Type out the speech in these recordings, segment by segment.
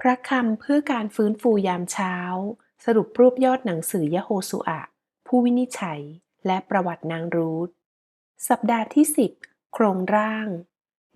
พระคำเพื่อการฟื้นฟูยามเช้า สรุปรวบยอดหนังสือยะโฮสุอะ ผู้วินิจฉัย และประวัตินางรูธสัปดาห์ที่ 10 โครงร่าง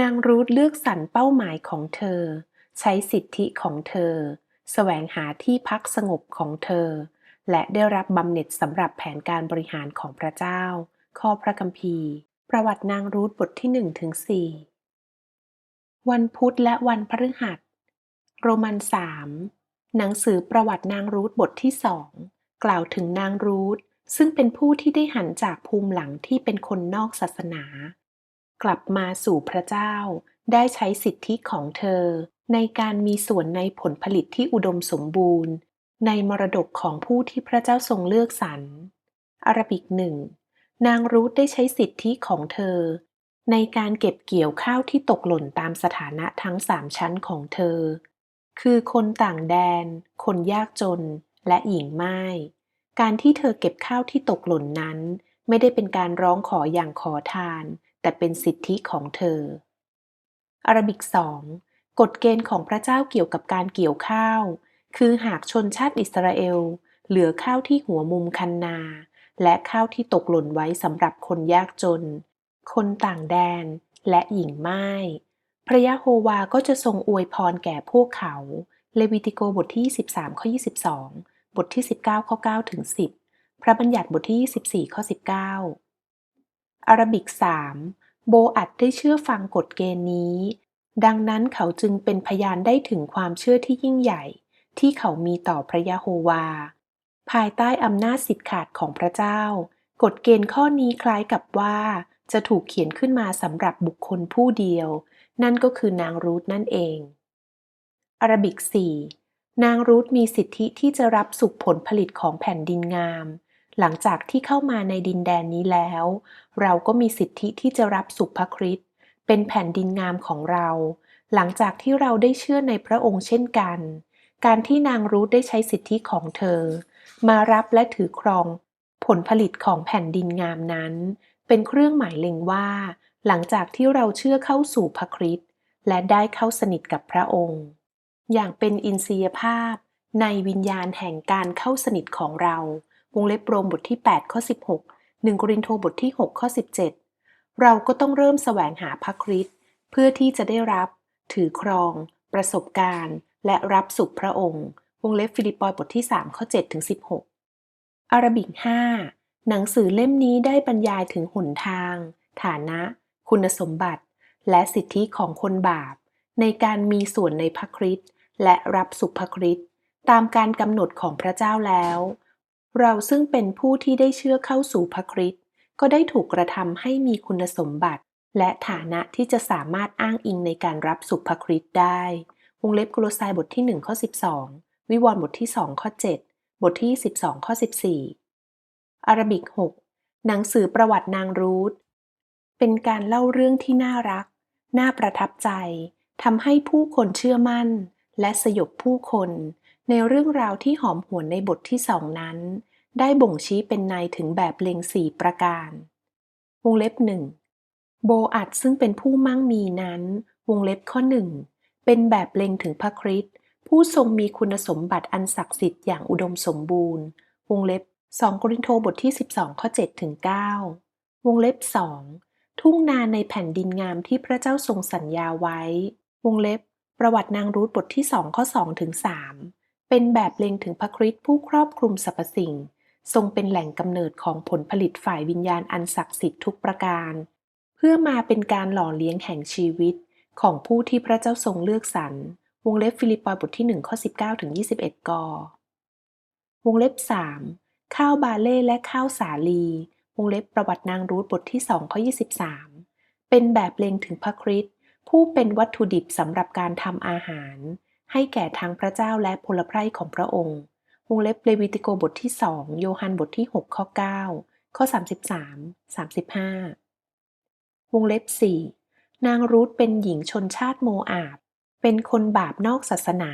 นางรูธเลือกสรรเป้าหมายของเธอ ใช้สิทธิของเธอ แสวงหาที่พักสงบของเธอ และได้รับบำเหน็จสำหรับแผนการบริหารของพระเจ้า ข้อพระคัมภีร์ ประวัตินางรูธบทที่1ถึง4วันพุธและวันพฤหัส โรมันสามหนังสือประวัตินางรูธบทที่สองกล่าวถึงนางรูธซึ่งเป็นผู้ที่ได้หันจากภูมิหลังที่เป็นคนนอกศาสนา กลับมาสู่พระเจ้า ได้ใช้สิทธิของเธอ ในการมีส่วนในผลผลิตที่อุดมสมบูรณ์ ในมรดกของผู้ที่พระเจ้าทรงเลือกสรรอารบิกหนึ่งนางรูธได้ใช้สิทธิของเธอ ในการเก็บเกี่ยวข้าวที่ตกหล่นตามสถานะทั้งสามชั้นของเธอ คือคนต่างแดน คนยากจน และหญิงไม้การที่เธอเก็บข้าวที่ตกหล่นนั้น ไม่ได้เป็นการร้องขออย่างขอทาน แต่เป็นสิทธิของเธอ อารบิกสองกฎเกณฑ์ของพระเจ้าเกี่ยวกับการเกี่ยวข้าว คือหากชนชาติอิสราเอล เหลือข้าวที่หัวมุมคันนา และข้าวที่ตกหล่นไว้สำหรับคนยากจน คนต่างแดน และหญิงไม้ พระยะโฮวาก็จะทรงอวยพรแก่พวกเขา เลวิติโกบทที่23ข้อ22 บทที่ 19ข้อ9ถึง10 พระบัญญัติบทที่ 24ข้อ19 อาราบิก 3 โบอัดได้เชื่อฟังกฎเกณฑ์นี้ ดังนั้นเขาจึงเป็นพยานได้ถึงความเชื่อที่ยิ่งใหญ่ ที่เขามีต่อพระยะโฮวา ภายใต้อำนาจสิทธิ์ขาดของพระเจ้า กฎเกณฑ์ข้อนี้คล้ายกับว่า จะถูกเขียนขึ้นมาสำหรับบุคคลผู้เดียว นั่นก็คือนางรูธนั่นเอง อาราบิก 4 นางรูธมีสิทธิที่จะรับสุขผลผลิตของแผ่นดินงาม หลังจากที่เข้ามาในดินแดนนี้แล้ว เราก็มีสิทธิที่จะรับสุขพระคริสต์เป็นแผ่นดินงามของเรา หลังจากที่เราได้เชื่อในพระองค์เช่นกัน การที่นางรูธได้ใช้สิทธิของเธอ มารับและถือครองผลผลิตของแผ่นดินงามนั้น เป็นเครื่องหมายเล็งว่า หลังจากที่เราเชื่อเข้าสู่พระคริสต์และได้เข้าสนิทกับพระองค์ อย่างเป็นอินทรียภาพในวิญญาณแห่งการเข้าสนิทของเรา วงเล็บโรมบทที่ 8 ข้อ 16 1โกรินโทบทที่ 6 ข้อ 17 เราก็ต้องเริ่มแสวงหาพระคริสต์เพื่อที่จะได้รับ ถือครอง ประสบการณ์ และรับสุขพระองค์ วงเล็บฟิลิปปอยบทที่ 3 ข้อ 7 ถึง 16 อาราบิก 5 หนังสือเล่มนี้ได้บรรยายถึงหนทาง ฐานะ คุณสมบัติ และสิทธิของคนบาป ในการมีส่วนในพระคริสต์และรับสุขพระคริสต์ตามการกำหนดของพระเจ้าแล้ว เราซึ่งเป็นผู้ที่ได้เชื่อเข้าสู่พระคริสต์ก็ได้ถูกกระทำให้มีคุณสมบัติ และฐานะที่จะสามารถอ้างอิงในการรับสุขพระคริสต์ได้ วงเล็บโคโลไซบทที่ 1 ข้อ 12 วิวรณ์บทที่ 2 ข้อ 7 บทที่ 12 ข้อ 14 อาราบิก 6 หนังสือประวัตินางรูธ เป็นการเล่าเรื่องที่น่ารัก น่าประทับใจทำให้ผู้คนเชื่อมั่น และสยบผู้คน ในเรื่องราวที่หอมหวนในบทที่สองนั้น ได้บ่งชี้เป็นในถึงแบบเล็งสี่ประการ วงเล็บหนึ่งโบอัดซึ่งเป็นผู้มั่งมีนั้น วงเล็บข้อหนึ่งเป็นแบบเล็งถึงพระคริสต์ผู้ทรงมีคุณสมบัติอันศักดิ์สิทธิ์อย่างอุดมสมบูรณ์ วงเล็บ2โกรินโทบทที่ 12 ข้อ7ถึง9วงเล็บ 2 ทุ่งนาในแผ่นดินงามที่พระเจ้าทรงสัญญาไว้ วงเล็บ ประวัตินางรูธบทที่2ข้อ2ถึง3เป็นแบบเล็งถึงพระคริสต์ผู้ครอบคลุมสรรพสิ่ง ทรงเป็นแหล่งกำเนิดของผลผลิตฝ่ายวิญญาณอันศักดิ์สิทธิ์ทุกประการ เพื่อมาเป็นการหล่อเลี้ยงแห่งชีวิต ของผู้ที่พระเจ้าทรงเลือกสรรวงเล็บฟิลิปปอยบทที่1ข้อ19ถึง21กวงเล็บ 3 ข้าวบาเล่และข้าวสาลี วงเล็บประวัตินางรูธบทที่2ข้อ23 เป็นแบบเล็งถึงพระคริสต์ผู้เป็นวัตถุดิบสำหรับการทำอาหาร ให้แก่ทั้งพระเจ้าและพลไพร่ของพระองค์วงเล็บเลวิติโกบทที่ 2 โยฮันบทที่ 6 ข้อ 9 ข้อ 33 35 วงเล็บ 4 นางรูธเป็นหญิงชนชาติโมอาบ เป็นคนบาปนอกศาสนา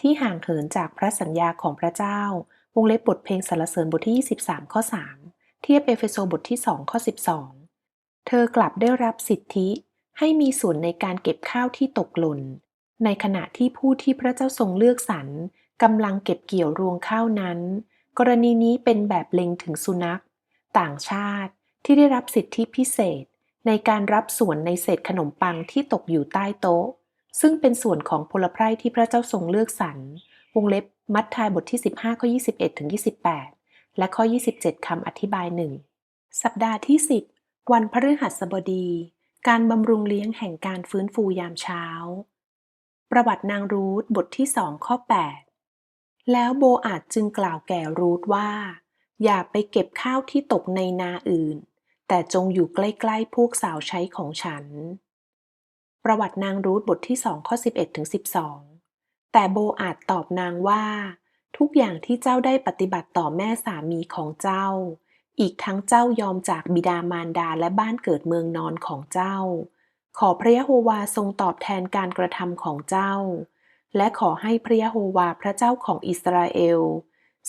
ที่ห่างเหินจากพระสัญญาของพระเจ้า วงเล็บบทเพลงสรรเสริญบทที่ 23 ข้อ 3 เทียบเอเฟโซบทที่ 2 ข้อ 12 เธอกลับได้รับสิทธิให้มีส่วนในการเก็บข้าวที่ตกหล่น ในขณะที่ผู้ที่พระเจ้าทรงเลือกสรรกำลังเก็บเกี่ยวรวงข้าวนั้น กรณีนี้เป็นแบบเล็งถึงสุนัข ต่างชาติที่ได้รับสิทธิพิเศษ ในการรับส่วนในเศษขนมปังที่ตกอยู่ใต้โต๊ะ ซึ่งเป็นส่วนของพลไพร่ที่พระเจ้าทรงเลือกสรรวงเล็บมัทธิวบทที่ 15ข้อ21ถึง28 และข้อ 27 คำอธิบายหนึ่งสัปดาห์ที่ 10 วันพฤหัสบดี การบำรุงเลี้ยงแห่งการฟื้นฟูยามเช้า ประวัตินางรูธบทที่สองข้อ 8 แล้วโบอาจจึงกล่าวแก่รูธว่า อย่าไปเก็บข้าวที่ตกในนาอื่น แต่จงอยู่ใกล้ๆพวกสาวใช้ของฉัน ประวัตินางรูธบทที่สองข้อ 11ถึง12 แต่โบอาจตอบนางว่า ทุกอย่างที่เจ้าได้ปฏิบัติต่อแม่สามีของเจ้า อีกทั้งเจ้ายอมจากบิดามารดาและบ้านเกิดเมืองนอนของเจ้า ขอพระยะโฮวาทรงตอบแทนการกระทำของเจ้า และขอให้พระยะโฮวาพระเจ้าของอิสราเอล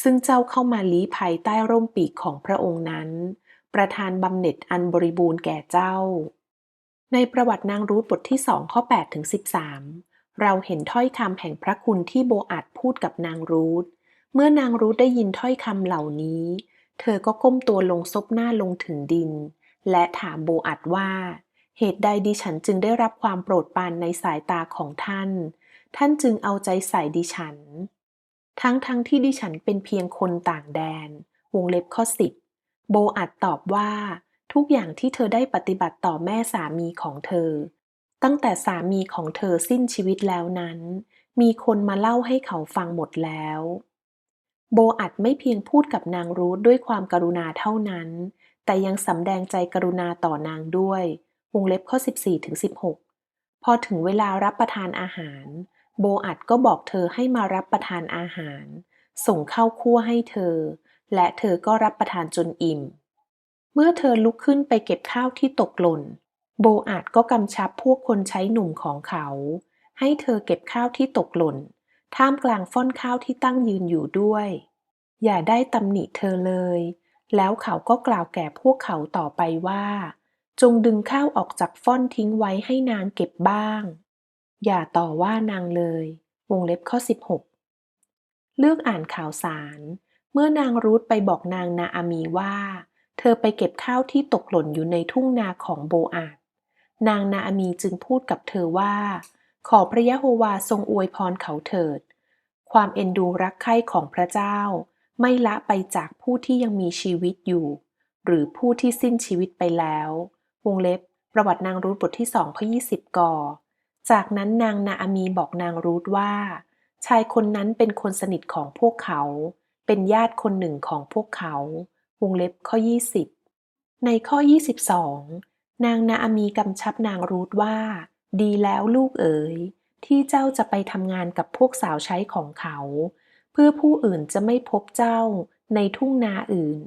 ซึ่งเจ้าเข้ามาลี้ภัยใต้ร่มปีกของพระองค์นั้น ประทานบำเหน็จอันบริบูรณ์แก่เจ้า ในประวัตินางรูธบทที่สองข้อ8ถึง13เราเห็นถ้อยคำแห่งพระคุณที่โบอาดพูดกับนางรูธ เมื่อนางรูธได้ยินถ้อยคำเหล่านี้ เธอก็ก้มตัวลงซบหน้าลงถึงดิน และถามโบอัดว่า เหตุใดดิฉันจึงได้รับความโปรดปรานในสายตาของท่าน ท่านจึงเอาใจใส่ดิฉัน ทั้งทั้งที่ดิฉันเป็นเพียงคนต่างแดน วงเล็บข้อสิบโบอัดตอบว่าทุกอย่างที่เธอได้ปฏิบัติต่อแม่สามีของเธอ ตั้งแต่สามีของเธอสิ้นชีวิตแล้วนั้น มีคนมาเล่าให้เขาฟังหมดแล้ว โบอัดไม่เพียงพูดกับนางรูธด้วยความการุณาเท่านั้น แต่ยังสำแดงใจกรุณาต่อนางด้วย วงเล็บข้อ 14ถึง16 พอถึงเวลารับประทานอาหาร โบอัดก็บอกเธอให้มารับประทานอาหาร ส่งข้าวคั่วให้เธอ และเธอก็รับประทานจนอิ่ม เมื่อเธอลุกขึ้นไปเก็บข้าวที่ตกหล่น โบอาดก็กำชับพวกคนใช้หนุ่มของเขา ให้เธอเก็บข้าวที่ตกหล่น ท่ามกลางฟ่อนข้าวที่ตั้งยืนอยู่ด้วย อย่าได้ตำหนิเธอเลย แล้วเขาก็กล่าวแก่พวกเขาต่อไปว่า จงดึงข้าวออกจากฟ่อนทิ้งไว้ให้นางเก็บบ้าง อย่าต่อว่านางเลย วงเล็บข้อ 16 เลือกอ่านข่าวสาร เมื่อนางรูธไปบอกนางนาอามีว่า เธอไปเก็บข้าวที่ตกหล่นอยู่ในทุ่งนาของโบอาดนางนาอามีจึงพูดกับเธอว่า ขอพระยะโฮวาทรงอวยพรเขาเถิด ความเอ็นดูรักใคร่ของพระเจ้า ไม่ละไปจากผู้ที่ยังมีชีวิตอยู่ หรือผู้ที่สิ้นชีวิตไปแล้ว วงเล็บ ประวัตินางรูธบทที่สองข้อ20กอจากนั้นนางนาอามีบอกนางรูธว่า ชายคนนั้นเป็นคนสนิทของพวกเขา เป็นญาติคนหนึ่งของพวกเขา วงเล็บข้อ 20 ในข้อ 22 นางนาอามีกำชับนางรูธว่า ดีแล้วลูกเอ๋ย ที่เจ้าจะไปทำงานกับพวกสาวใช้ของเขา เพื่อผู้อื่นจะไม่พบเจ้าในทุ่งนาอื่น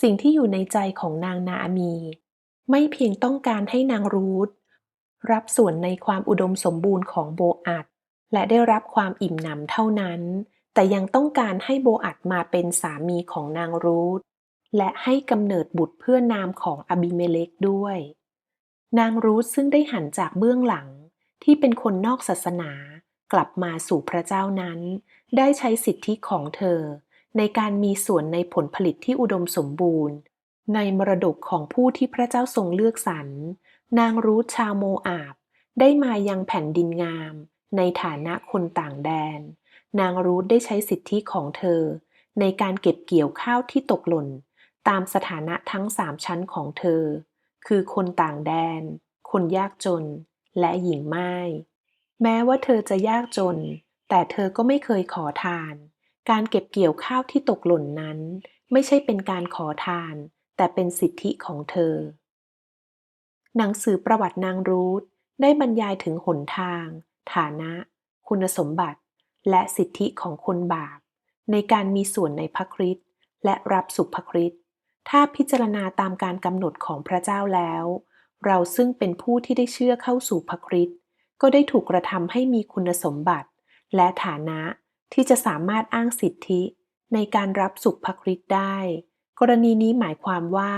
สิ่งที่อยู่ในใจของนางนาอามี ไม่เพียงต้องการให้นางรูธรับส่วนในความอุดมสมบูรณ์ของโบอัดและได้รับความอิ่มหนำเท่านั้น แต่ยังต้องการให้โบอัดมาเป็นสามีของนางรูธและให้กำเนิดบุตรเพื่อนามของอบิเมเลกด้วย นางรูธซึ่งได้หันจากเบื้องหลัง ที่เป็นคนนอกศาสนากลับมาสู่พระเจ้านั้น ได้ใช้สิทธิของเธอ ในการมีส่วนในผลผลิตที่อุดมสมบูรณ์ ในมรดกของผู้ที่พระเจ้าทรงเลือกสรรนางรูธชาวโมอาบ ได้มายังแผ่นดินงาม ในฐานะคนต่างแดน นางรูธได้ใช้สิทธิของเธอ ในการเก็บเกี่ยวข้าวที่ตกหล่น ตามสถานะทั้งสามชั้นของเธอ คือคนต่างแดน คนยากจน และหญิงไม้แม้ว่าเธอจะยากจน แต่เธอก็ไม่เคยขอทาน การเก็บเกี่ยวข้าวที่ตกหล่นนั้น ไม่ใช่เป็นการขอทาน แต่เป็นสิทธิของเธอ หนังสือประวัตินางรูธได้บรรยายถึงหนทาง ฐานะ คุณสมบัติ และสิทธิของคนบาป ในการมีส่วนในพระคริสต์และรับสุขพระคริสต์ถ้าพิจารณาตามการกำหนดของพระเจ้าแล้ว เราซึ่งเป็นผู้ที่ได้เชื่อเข้าสู่พระคริสต์ก็ได้ถูกกระทำให้มีคุณสมบัติ และฐานะที่จะสามารถอ้างสิทธิ ในการรับสุขพระคริสต์ได้ กรณีนี้หมายความว่า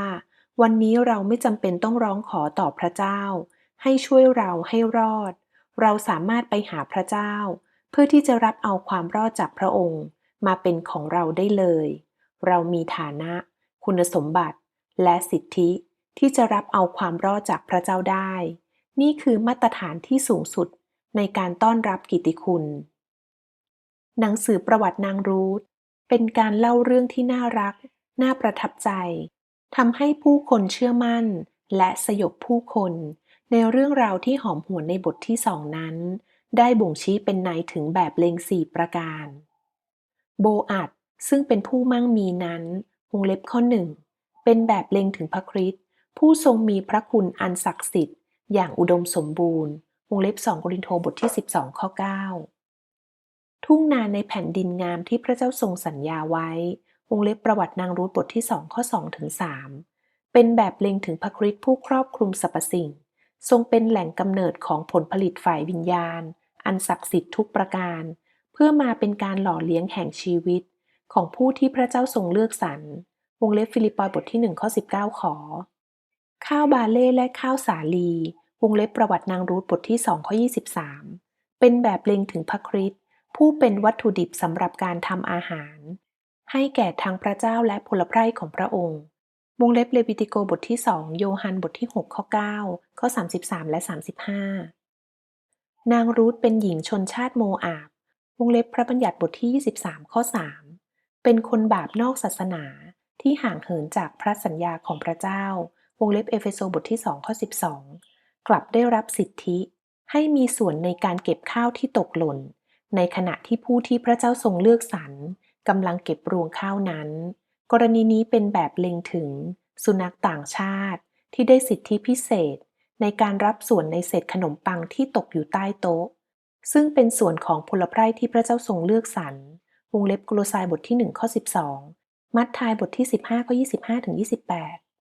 วันนี้เราไม่จำเป็นต้องร้องขอต่อพระเจ้า ให้ช่วยเราให้รอด เราสามารถไปหาพระเจ้า เพื่อที่จะรับเอาความรอดจากพระองค์ มาเป็นของเราได้เลย เรามีฐานะ คุณสมบัติ และสิทธิ ที่จะรับเอาความรอดจากพระเจ้าได้ นี่คือมาตรฐานที่สูงสุดในการต้อนรับกิตติคุณ หนังสือประวัตินางรูธเป็นการเล่าเรื่องที่น่ารัก น่าประทับใจทำให้ผู้คนเชื่อมั่น และสยบผู้คน ในเรื่องราวที่หอมหวนในบทที่สองนั้น ได้บ่งชี้เป็นในถึงแบบเลงสี่ประการ โบอัดซึ่งเป็นผู้มั่งมีนั้นวงเล็บข้อหนึ่งเป็นแบบเลงถึงพระคริสต ผู้ทรงมีพระคุณอันศักดิ์สิทธิ์ อย่างอุดมสมบูรณ์ วงเล็บ2โครินโทบทที่ 12 ข้อ 9 ทุ่งนาในแผ่นดินงามที่พระเจ้าทรงสัญญาไว้ วงเล็บประวัตินางรูธบทที่ 2 ข้อ2ถึง3เป็นแบบเล็งถึงพระคริสต์ผู้ครอบคลุมสรรพสิ่ง ทรงเป็นแหล่งกำเนิดของผลผลิตฝ่ายวิญญาณ อันศักดิ์สิทธิ์ทุกประการ เพื่อมาเป็นการหล่อเลี้ยงแห่งชีวิต ของผู้ที่พระเจ้าทรงเลือกสรรวงเล็บฟิลิปปอยบทที่1ข้อ19 ขอ ข้าวบาเล่และข้าวสาลี วงเล็บประวัตินางรูธบทที่2ข้อ23 เป็นแบบเล็งถึงพระคริสต์ผู้เป็นวัตถุดิบสำหรับการทำอาหาร ให้แก่ทางพระเจ้าและพลไพร่ของพระองค์ วงเล็บเลวิติโกบทที่ 2 โยฮันบทที่ 6 ข้อ 9 ข้อ 33 และ 35 นางรูธเป็นหญิงชนชาติโมอาบ วงเล็บพระบัญญัติบทที่ 23 ข้อ 3 เป็นคนบาปนอกศาสนาที่ห่างเหินจากพระสัญญาของพระเจ้า วงเล็บเอเฟโซบทที่ 2 ข้อ 12 กลับได้รับสิทธิให้มีส่วนในการเก็บข้าวที่ตกหล่น ในขณะที่ผู้ที่พระเจ้าทรงเลือกสรรกำลังเก็บรวงข้าวนั้น กรณีนี้เป็นแบบเล็งถึง สุนัขต่างชาติที่ได้สิทธิพิเศษ ในการรับส่วนในเศษขนมปังที่ตกอยู่ใต้โต๊ะ ซึ่งเป็นส่วนของพลไพร่ที่พระเจ้าทรงเลือกสรรวงเล็บกโลสายบทที่1ข้อ12 มัทธายบทที่ 15ข้อ25ถึง28